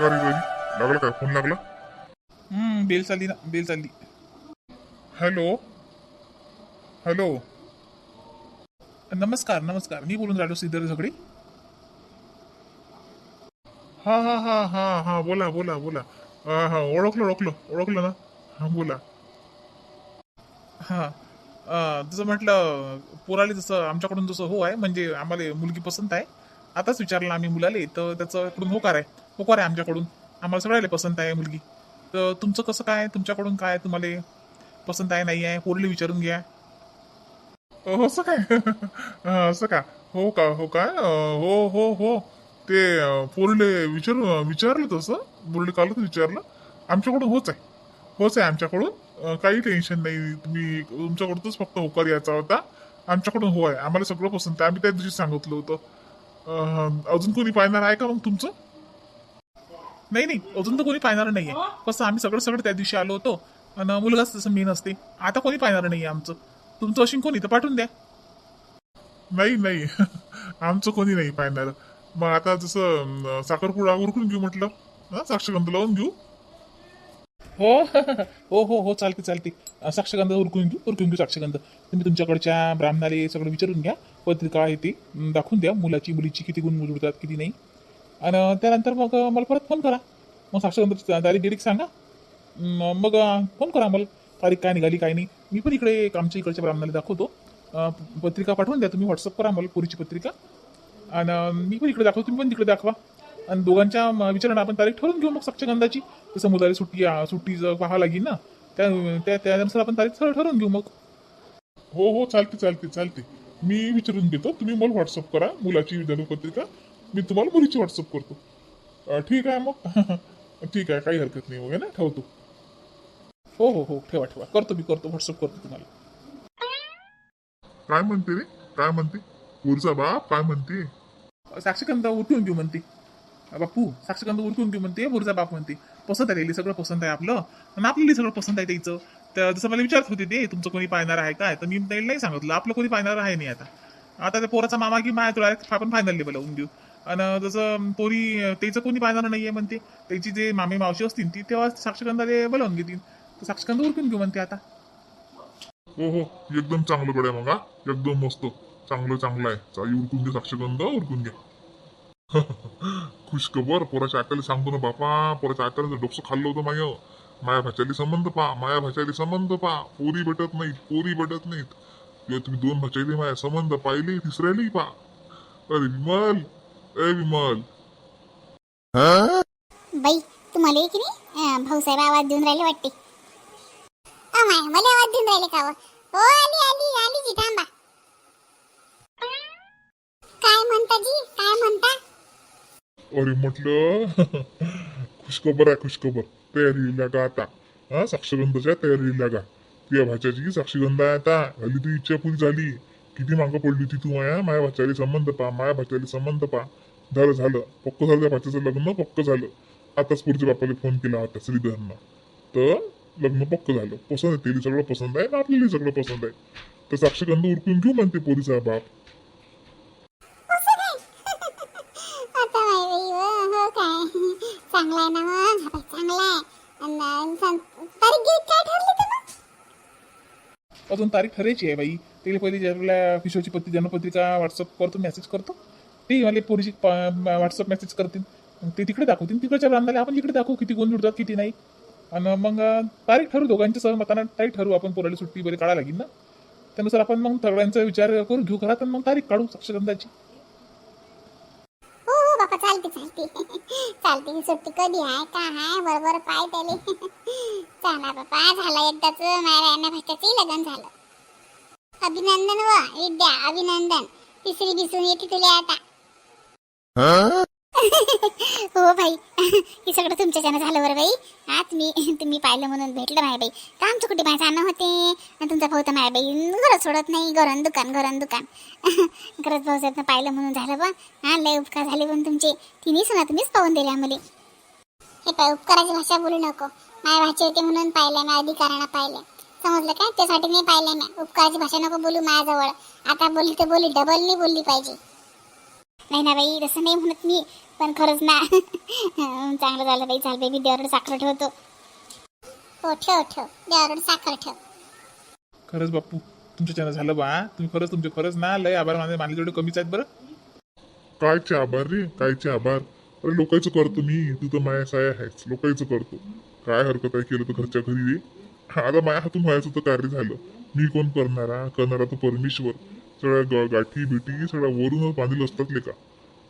का रे लागला काय? फोन लागला? हम्म बेल चालली ना बेल चालली. हॅलो? हॅलो? नमस्कार नमस्कार. मी बोलून राहिलो श्रीधर झगडे. हा हा हा हा हा बोला बोला बोला. हा हा ओळखलं ओळखलं ओळखलं ना? हा बोला. हां अं, जसं म्हटलं पोराले जसं आमच्याकडून जसं हो आहे म्हणजे आम्हाला मुलगी पसंत आहे. आताच विचारलं आम्ही मुलाले तर त्याचं इकडून होकार आहे. होकार आहे आमच्याकडून. आम्हाला सगळ्याला पसंत आहे मुलगी. तर तुमचं कसं काय? तुमच्याकडून काय? तुम्हाला पसंत आहे नाही आहे? पोरली विचारून घ्या. हो, असं काय? असं का? हो का? हो काय हो हो हो. ते पोरले विचारू विचार विचारलं तसं. बोलले कालच विचारलं. आमच्याकडून होच आहे. होच आहे आमच्याकडून. काही टेन्शन नाही. तुम्ही तुमच्याकडूनच फक्त होकार यायचा होता. आमच्याकडून हो आहे आम्हाला सगळं पसंत आहे. आम्ही त्या दिवशी सांगितलं होतं. अजून कोणी पाहणार आहे का मग तुमचं? नाही नाही अजून तर कोणी पाहणार नाही आहे कसं आम्ही सगळं सगळं त्या दिवशी आलो होतो. आणि मुलगाच तसं मेन असते. आता कोणी पाहणार नाही आहे आमचं. तुमचं अशी कोणी? तर पाठवून द्या. नाही नाही. आमचं कोणी नाही पाहणार. मग आता जसं साखरपुडा उरकून घेऊ म्हटलं. हा, साक्षगंध लावून घेऊ. हो हो हो हो चालते चालते. साक्षगंध उरकून घेऊ उरकून घेऊ साक्षगंध. तुम्ही तुमच्याकडच्या ब्राह्मणाले सगळं विचारून घ्या. पत्रिका आहे ते दाखवून द्या. मुलाची मुलीची किती गुण जुळतात किती नाही. आणि त्यानंतर मग मला परत फोन करा. मग साक्षगंधाची तारीख गिरीक सांगा. मग फोन करा मला तारीख काय निघाली काय नाही. मी पण इकडे एक आमच्या इकडच्या ब्राह्मणाला दाखवतो. पत्रिका पाठवून द्या. तुम्ही व्हॉट्सअप करा मला पुरीची पत्रिका. आणि मी पण इकडे दाखवतो. तुम्ही पण तिकडे दाखवा. आणि दोघांच्या म, विचारानं आपण तारीख ठरवून घेऊ मग साक्षगंधाची जसं मुलाला सुट्टी आ, सुट्टी जर पाहावं लागेल ना त्या त्या- त्यानुसार आपण तारीख ठरवून घेऊ मग. हो हो चालते चालते चालते. मी विचारून घेतो. तुम्ही मला व्हॉट्सअप करा. मुलाची जन्मपत्रिका मी तुम्हाला मुलीची व्हॉट्सअप करतो. ठीक आहे मग? ठीक आहे काही हरकत नाही वगैरे ना? ठेवतो. हो हो हो ठेवा ठेवा. करतो मी करतो व्हॉट्सअप करतो तुम्हाला. काय म्हणते रे? काय म्हणते? पुरचा बाप काय म्हणते? साक्षगंध उरकून घेऊ म्हणते. बापू साक्षगंध उरकून घेऊ म्हणते बुरजा बाप म्हणते. पसंत आहे सगळं पसंत आहे आपलं. आणि आपल्याला सगळं पसंत आहे त्याचं. तर जसं मला विचारत होते ते तुमचं कोणी पाहणार आहे काय? तर मी त्याला नाही सांगितलं. आपलं कोणी पाहणार आहे नाही आता. आता त्या पोराचा मामा की माया तुला आपण फायनल लेवल लावून देऊ. आणि जसं पोरी त्याचं कोणी पाहणार नाहीये म्हणते त्याची जे मामी मावशी असतील ती तेव्हा साक्षगंधाले बोलावून घेतील. तर साक्षगंध उरकून घेऊ म्हणते आता. हो हो. एकदम चांगलं गड्या मग हा. एकदम मस्त. चांगलं चांगलं आहे. चाई उरकून घे साक्षगंध उरकून घ्या खुश खबर पोराच्या आकाला सांगतो ना बापा पोराच्या आकाला डोकं खाल्लं होतं माय माया भाच्याली संबंध पा माया भाच्याली संबंध पा पोरी भेटत नाहीत पोरी भेटत नाहीत. किंवा तुम्ही दोन भाच्याली माया संबंध पाहिले तिसऱ्याली पा अरे विमल ए विमल. बाई तुम्हाला की नाही? भाऊसाहेब आवाज देऊन राहिले वाटते. अमाय मला आवाज देऊन राहिले का व? हो आली आली आली जी थांबा. काय म्हणता जी? काय म्हणता? अरे म्हटलं खुशखबर आहे खुशखबर. तयारी लागा आता? हा साक्षगंधाच्या तयारी लागा तुझ्या भाच्याची साक्षीगंध आहे आता. झाली तू इच्छा पुरी झाली. किती मागं पडली होती तू माया? माया भाच्याला संबंध पा माया भाच्याला संबंध पा. झालं झालं. पक्क झालं त्या भाच्याचं लग्न पक्क झालं. आताच पुढच्या बापाला फोन केला होता श्रीधरनं. तर लग्न पक्क झालं. पसंत आहे तिला सगळं पसंत आहे आणि आपल्याला सगळं पसंत आहे. तर साक्षगंध उरकून घेऊ म्हणते पोरीचा बाप. हो, हो चांगला आहे ना हो, मग चांगला आहे. काय अजून तारीख ठरायची आहे बाई. त्याला पहिले आपल्या किशोरची पत्ती जन्मपत्रिका व्हॉट्सअप करतो मेसेज करतो ते मला पोरीची व्हॉट्सअप मेसेज करतील. मग ते तिकडे दाखवतील. तिकडच्या ब्रांधाला आपण इकडे दाखवू किती गुण उडतात किती नाही. आणि मग तारीख ठरू दोघांच्या सहमताना. तारीख ठरू आपण पोराला सुट्टी वगैरे काढायला लागेल ना. त्यानुसार आपण मग सगळ्यांचा विचार करून घेऊ घरात मग तारीख काढू साक्षगंधाची चालते चालते ही सुट्टी कधी आहे? का आहे? बरोबर पाय त्याले. चला बापा झालं एकदाच. माझ्या भाच्याचंही लग्न झालं. अभिनंदन व विद्या अभिनंदन. तिसरी दिसून येते तुला आता. हो भाई हे सगळं तुमच्याच्यानं झालं बरं बाई. आज मी तुम्ही पाहिलं म्हणून भेटलं माय बाई. तर आमच्या कुठे माझं आणणं होते? आणि तुमचा भाऊ तर माय बाई घरं सोडत नाही घरन दुकान घरन दुकान. खरंच भाऊसाहेबनं पाहिलं म्हणून झालं बा. हा लय उपकार झाले पण तुमचे. तिन्ही सुना तुम्हीच पाहून दिले आम्हाला हे पाय उपकाराची भाषा बोलू नको. माझ्या भाची होते म्हणून पाहिलं मी अधिकारांना पाहिलं समजलं काय? त्यासाठी मी पाहिलं नाही. उपकाराची भाषा नको बोलू माझ्याजवळ. आता बोलली तर बोलली डबल नाही बोलली पाहिजे. नाही ना बाई तसं नाही म्हणत मी पण खरंच ना. चांगलं झालं बाई चाल बाई मी देवाकडे साखर ठेवतो. हो ठेव ठेव. देवाकडे साखर ठेव. खरंच बाप्पू तुमच्याच्यानं झालं बा तुम्ही खरंच तुमचे खरंच ना लय आभार मानले मानले जेवढे कमीच आहेत बरं. कायचे आभार रे कायचे आभार? अरे लोकांचं करतो मी तू तर माया काय आहेच लोकांचं करतो. काय हरकत आहे केलं तर घरच्या घरी रे? आता माया हातून व्हायचं तर कार्य झालं. मी कोण करणारा? करणारा तो परमेश्वर. सगळ्या ग- गाठी बिठी सगळ्या वरूनच बांधील असतात ले का?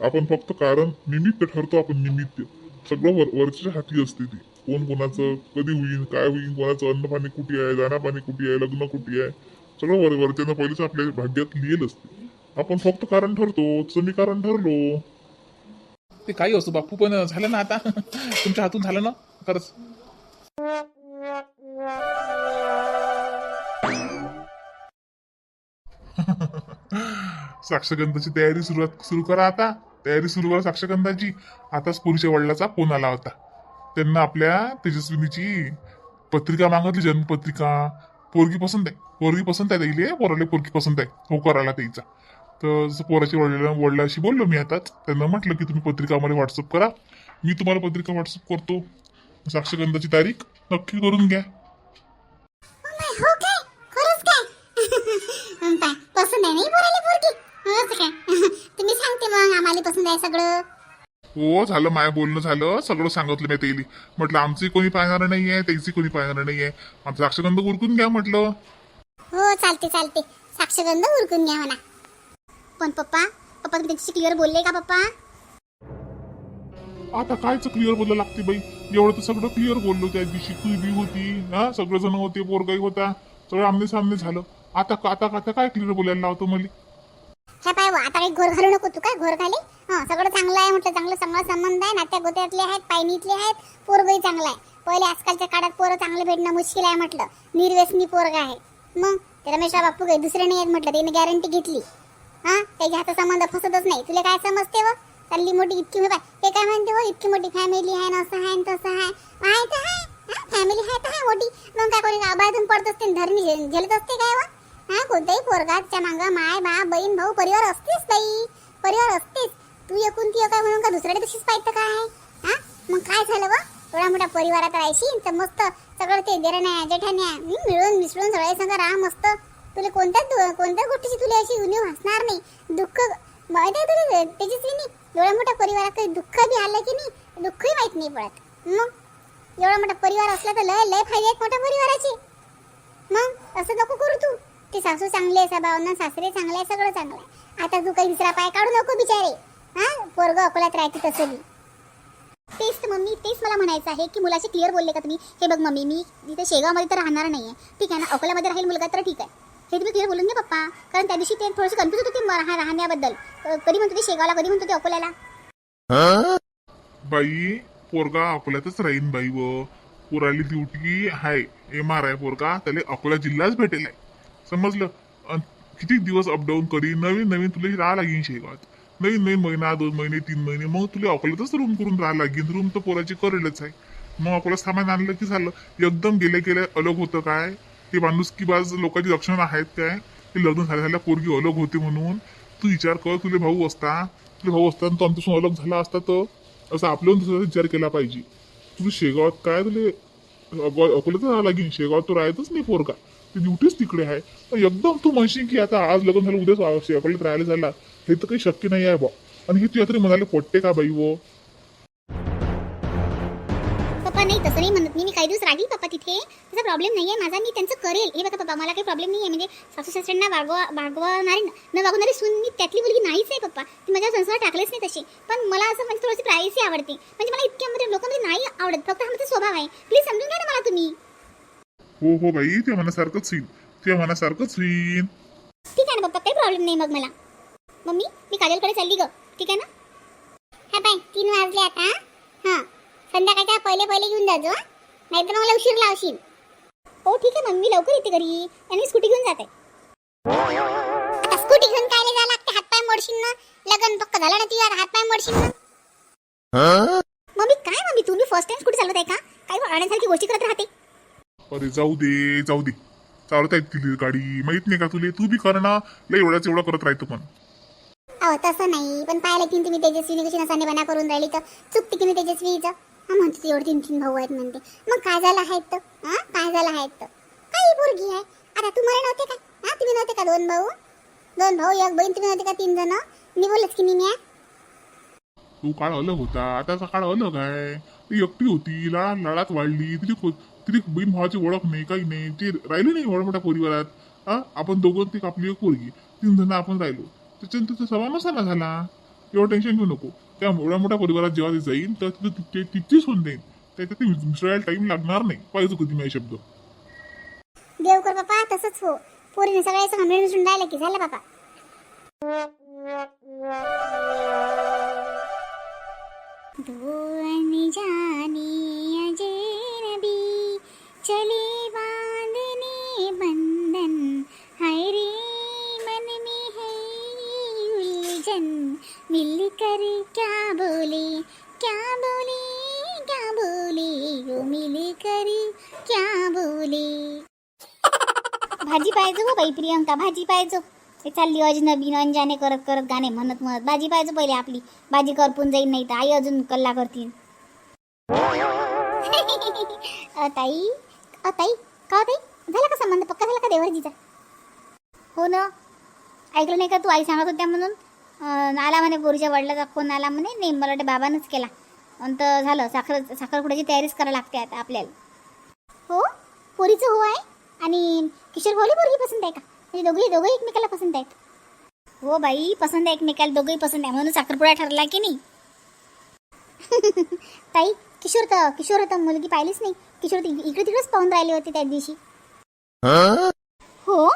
आपण फक्त कारण निमित्त ठरतो आपण निमित्त. सगळं वर वरच्या हाती असते ती. कोण कोणाचं कधी होईल काय होईल कोणाचं अन्न पाणी कुठे आहे दाना पाणी कुठे आहे लग्न कुठे आहे सगळं वर वरच्यानं पहिलेच आपल्या भाग्यात लिहिलं असते. आपण फक्त कारण ठरतो तसं मी कारण ठरलो. ते काही असो बापू पण झालं ना आता. तुमच्या हातून झालं ना खरंच. साक्षगंधाची तयारी सुरुवात सुरू करा आता. तयारी सुरू करा साक्षगंधाची. आताच पुरीच्या वडिलाचा फोन आला होता. त्यांना आपल्या तेजस्विनीची पत्रिका मागितली जन्मपत्रिका. पोरगी पसंत आहे. पोरगी पसंत आहे त्याईले पोराला पोरगी पसंत आहे. हो करायला त्याचा. तर जसं पोराच्या वडिला वडिलाशी बोललो मी आताच. त्यांना म्हटलं की तुम्ही पत्रिका मला व्हॉट्सअप करा. मी तुम्हाला पत्रिका व्हॉट्सअप करतो. साक्षगंधाची तारीख नक्की करून घ्या हो काय खरंच काय पाय पसंत आहे नाही पोराला पोरगी. हो काय? तुम्ही सांगते मग आम्हाला पसंत आहे सगळं. हो झालं माया बोलणं झालं. सगळं सांगितलं मी तेली. म्हटलं आमची कोणी पाहणार नाहीये त्याची कोणी पाहणार नाहीये. आमचं साक्षगंध उरकून घ्या म्हटलं. हो चालते चालते. साक्षगंध उरकून घ्या म्हणा. पण पप्पा पप्पा तुम्ही त्याची क्लिअर बोलले का पप्पा? आता कायच क्लिअर बोलायला लागते बाई? एवढं तर सगळं क्लिअर बोललो त्या दिवशी. तू बी होती हा? सगळं जण होते पोरगाई होता. सगळं आमने सामने झालं. आता आता आता काय क्लिअर बोलायला लावतो मला? ह्या पाय आता काही घोर घालू नको तू काय घोर घाली हा हो, सगळं चांगलं आहे म्हटलं चांगलं चांगला संबंध आहे नात्या गोत्यातले आहेत पायनीतले आहेत पोरगही चांगला आहे. पहिले आजकालच्या काळात पोरं चांगलं भेटणं मुश्किल आहे म्हटलं. निर्व्यसनी पोरगा आहे. मग? ते रमेशराव बाप्पू काही दुसरे नाही आहेत म्हटलं त्याने गॅरंटी घेतली. हा? त्याच्या हाता संबंध फसतच नाही. तुला काय समजते व? चालली मोठी इतकी हो बाय ते काय म्हणते हो इतकी मोठी फॅमिली आहे ना असं आहे न तसं आहे. आहे तर आहे फॅमिली आहे तर आहे मोठी. मग काय कोणी गाभाळातून पडत असते न धरणी झेलत असते काय व? हा कोणत्याही पोरगाच्या मांग माय बा बहीण भाऊ परिवार असतेच बाई. परिवार असतेच. तू एकूण ती काय म्हणून का दुसऱ्याकडे तशीच पाहिजे काय? हा? मग काय झालं व? एवढा मोठ्या परिवारात राहायची तर मस्त सगळं ते देरण्या जेठाण्या मी मिळून मिसळून सगळे संग राहा मस्त. तुला कोणत्याच कोणत्या गोष्टीची तुला अशी उणीव भासणार नाही? दुःख माहिती आहे तुला त्याचीच नाही एवढ्या मोठ्या परिवारात काही दुःख बी आलं की नाही दुःखही माहीत नाही पडत. मग? एवढा मोठा परिवार असला तर लय लय फायदे आहेत मोठ्या परिवाराचे. मग? असं नको करू तू. ते सासू चांगले आहे सभावना सासरे चांगले आहे सगळं चांगलं आहे. आता तू काही दुसरा पाय काढू नको बिचारे. हा? पोरग अकोल्यात राहते तसं बी. तेच तर मम्मी तेच मला म्हणायचं आहे की मुलाशी क्लिअर बोलले का तुम्ही? हे बघ मम्मी मी इथे शेगावमध्ये तर राहणार नाही आहे ठीक आहे ना? अकोल्यामध्ये राहील मुलगा तर ठीक आहे. हे तुम्ही क्लिअर बोलून घ्या पप्पा. कारण त्या दिवशी ते थोडीशी कन्फ्युज होते म- राहा- राहण्याबद्दल. कधी म्हणतो ते शेगावला कधी म्हणतो ते अकोल्याला? बाई पोरगा अकोल्यातच राहीन बाई व. पुराली ड्युटी आहे एम आर आहे पोरगा त्याला अकोला जिल्हाच भेटेल आहे. समजलं? अन किती दिवस अपडाऊन करी नवीन नवीन तुला राहा लागेन शेगावात नवीन नवीन महिना दोन महिने तीन महिने मग तुला अकोल्यातच रूम करून राहा लागेन रूम तर पोराची करेलच आहे. मग अकोला सामान आणलं की झालं. एकदम गेल्या गेल्या अलग होतं काय? ते की बाज लोकांची लक्षणं आहेत काय? ते लग्न झाल्या झाल्या पोरगी अलग होते म्हणून. तू विचार कर तुले भाऊ असता. तुले भाऊ असता तो आमच्यासून अलग झाला असता तर असं आपल्याहून दुसरा विचार केला पाहिजे. तुझं शेगावात काय तुले? अकोल्यातच राहा लागेल. शेगावात तो राहतच नाही पोरगा. ती ड्युटीच तिकडे आहे. एकदम तू म्हणशील की आता आज लग्न झालं उद्याच आ- अकोल्यात राहायला झाला. हे तर काही शक्य नाही आहे बा आणि हे तुझ्या तरी म्हणाले पटते का बाई वो? पप्पा नाही तसं नाही म्हणत मी. मी काही दिवस राहील पप्पा तिथे. तसा प्रॉब्लेम नाही आहे माझा. मी त्यांचं करेल. हे बघा पप्पा मला काही प्रॉब्लेम नाही आहे म्हणजे सासू सासऱ्यांना वागवा वागवणारी न वागवणारी सून मी त्यातली मुलगी नाहीच आहे पप्पा. ती माझ्या संसार टाकलेच नाही तशी. पण मला असं म्हणजे थोडीशी प्रायसी आवडते. म्हणजे मला इतक्यामध्ये लोकांमध्ये नाही आवडत. फक्त हा माझा स्वभाव आहे. प्लीज समजून घ्या ना मला तुम्ही. हो हो बाई ते मनासारखंच होईल. ते मनासारखंच होईल. ठीक आहे ना पप्पा काही प्रॉब्लेम नाही मग मला. मम्मी मी काजलकडे चालली ग. ठीक आहे ना? हा बाय तीन वाजले आता हां? संध्याकाळच्या पहिले पहिले घेऊन जाजो हं? नाहीतर मला उशीर लावशील. हो ठीक आहे मम्मी लवकर येते घरी. आणि मी स्कूटी घेऊन जाते. आता स्कूटी घेऊन काय जा लागते? हातपाय मोडशील ना? लग्न पक्क झालं ना तुझ्या हातपाय मोडशील ना? मम्मी काय मम्मी? तुम्ही फर्स्ट टाइम स्कूटी चालवत आहे का? काही अडण्यासारखी गोष्टी करत राहते. अरे जाऊ दे जाऊ दे. चालवता येत तिली गाडी. माहीत नाही का तुले? तू बी कर ना. लय एवढ्याच एवढं करत राहतो पण. अहो तसं नाही. पण पाहिलं की तुम्ही तेजस्वीने कशी नसानेपणा करून राहिली तर चुकते की नाही तेजस्वीचं? हा म्हणते ती एवढे तीन तीन भाऊ आहेत म्हणते. मग काय झालं आहेत तर? हा काय झालं आहेत तर? काही पोरगी आहे. आता तुम्हाला नव्हते का? हा तुम्ही नव्हते का दोन भाऊ? दोन भाऊ एक बहीण. तुम्ही नव्हते का तीन जण मी बोलत की मी तो काळ अलग होता. आताचा काळ अलग आहे. ती एकटी होती. लळा लळात वाढली. तिची तिची बहीण भावाची ओळख नाही काही नाही. ती राहिली नाही एवढ्या मोठ्या परिवारात आपण दोघं ती कापली एक पोरगी. तीन जण आपण राहिलो. त्याच्यानंतर तिचा सभा मसाला झाला? एवढं टेन्शन घेऊ नको. त्या एवढ्या मोठ्या परिवारात जेव्हा ती जाईल तर तिथं ति- होऊन जाईल त्याच्यात ती मिसळायला टाइम लागणार नाही. पाहिजे कधी माझे शब्द. देवकर बापा तसंच हो. पोरीने सगळ्या मिळून मिसळून राहिलं की झालं बापा. भाजी पाहिजे हो बाई प्रियंका भाजी पाहिजे. ते चालली अजनबी अंजाने करत करत गाणे म्हणत म्हणत. भाजी पाहिजे पहिले आपली. भाजी करपून जाईल नाही तर आई अजून कल्ला करतील. अ, ताई. अ, ताई. का हो ताई? झाला का संबंध? पक्का झाला का देवरजीचा? हो ना. ऐकलं नाही का तू? आई सांगत होत्या म्हणून. आला म्हणे पोरीच्या वडिलाचा फोन आला म्हणे. नाही मला वाटतं बाबानंच केला. तर झालं. साखर साखरपुड्याची तयारीच करायला लागते आता आपल्याला. हो? पोरीचं हो आहे. आणि किशोर भाऊली पोरगी पसंत आहे का? म्हणजे दोघेही दोघंही एकमेकाला पसंत आहेत. हो बाई पसंत आहे एकमेकाला दोघंही पसंत आहे. म्हणून साखरपुडा ठरला की नाही? ताई किशोर तर किशोर तर मुलगी पाहिलीच नाही. किशोर इकडे तिकडेच पाहून राहिले होते त्या दिवशी. हो?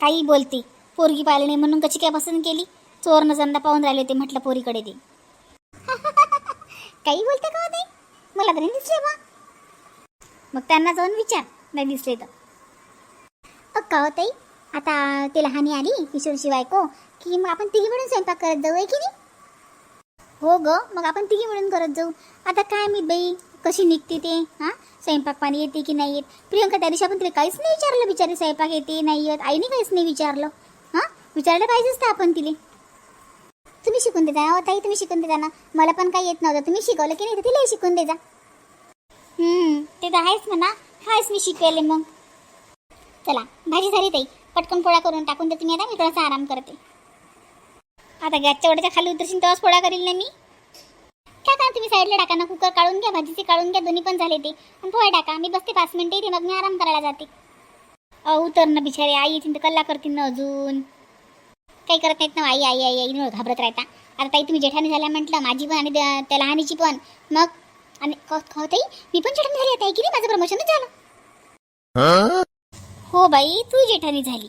काही बोलते पोरगी पाहिली नाही म्हणून कशी काय पसंत केली? चोर नजंदा पाहून राहिले होते म्हटलं पोरीकडे ते काही बोलते का होते मला तर दिसले बा. मग त्यांना जाऊन विचार नाही दिसले तर. अक्का हो ताई आता ते लहानी आली किशोर शिवाय की मग आपण तिघी मिळून स्वयंपाक करत जाऊ आहे की नाही? हो ग मग आपण तिघी मिळून करत जाऊ. आता काय मी बाई कशी निघते ते हां? स्वयंपाक पाणी येते की नाही येत? प्रियंका त्या दिवशी आपण तिला काहीच नाही विचारलं बिचारी स्वयंपाक येते नाही येत. आईने काहीच नाही विचारलं हां? विचारलं पाहिजेच तर आपण तिले. तुम्ही शिकून देता ना ताई तुम्ही शिकून देता ना. मला पण काही येत नव्हतं. तुम्ही शिकवलं की नाही तर तिलाही शिकून देजा. ते तर आहेच म्हणा. हायच मी शिकवेले मग. चला भाजी झाली ताई. पटकन पोळा करून टाकून देते मी आता मी थोडासा आराम करते. आता गॅसच्या वड्याच्या खाली उतरशील तेव्हाच पोळा करील ना मी. काय करा तुम्ही साईडला टाका ना कुकर काढून घ्या भाजीचे काढून घ्या दोन्ही पण झाले ते. आणि पोळ्या टाका मी बसते पाच मिनटं इथे मग मी आराम करायला जाते. अहो उतर ना बिचारे आई येतील तर कल्ला करतील ना अजून. काही करत नाहीत ना आई आई आई आई म्हणून घाबरत राहता. आता ताई तुम्ही जेठाणी झाल्या म्हटलं माझी पण आणि त्या लहानीची पण. मग आणि क- ताई मी पण जेठाणी झाली आता की नाही? माझं प्रमोशनच झालं. हो बाई तू जेठानी झाली.